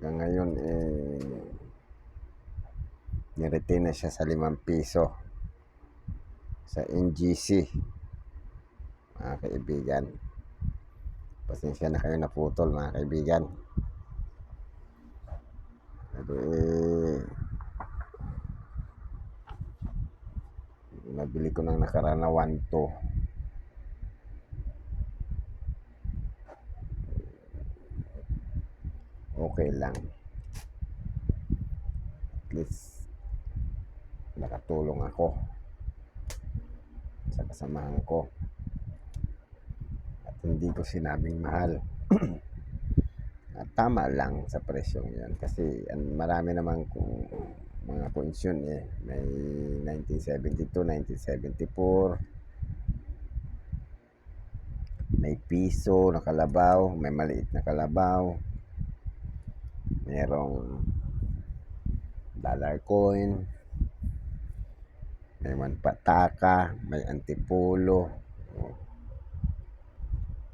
hanggang ngayon eh niretain na siya sa 5 piso sa NGC mga kaibigan. Pasensya na kayo naputol mga kaibigan. Pero eh nabili ko ng nakaraan na 1 to okay lang. At least nakatulong ako sa kasamahan ko. At hindi ko sinabing mahal. At tama lang sa presyong yan kasi marami naman kung mga points yun eh. May 1972, 1974 may piso na kalabaw may maliit na kalabaw merong dollar coin. May manpataka may antipolo Oh.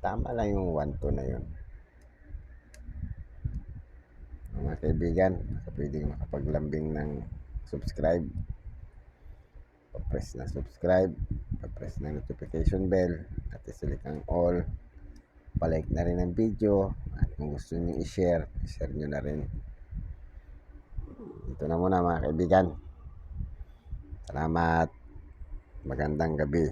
tama lang yung 1 to na yun. Mga kaibigan pwede makapaglambing ng subscribe. Pa-press na subscribe. Pa-press na notification bell. At isulit ang all. Palike na rin ang video kung gusto niyo i-share i-share nyo na rin. Ito na muna mga kaibigan. Salamat. Magandang gabi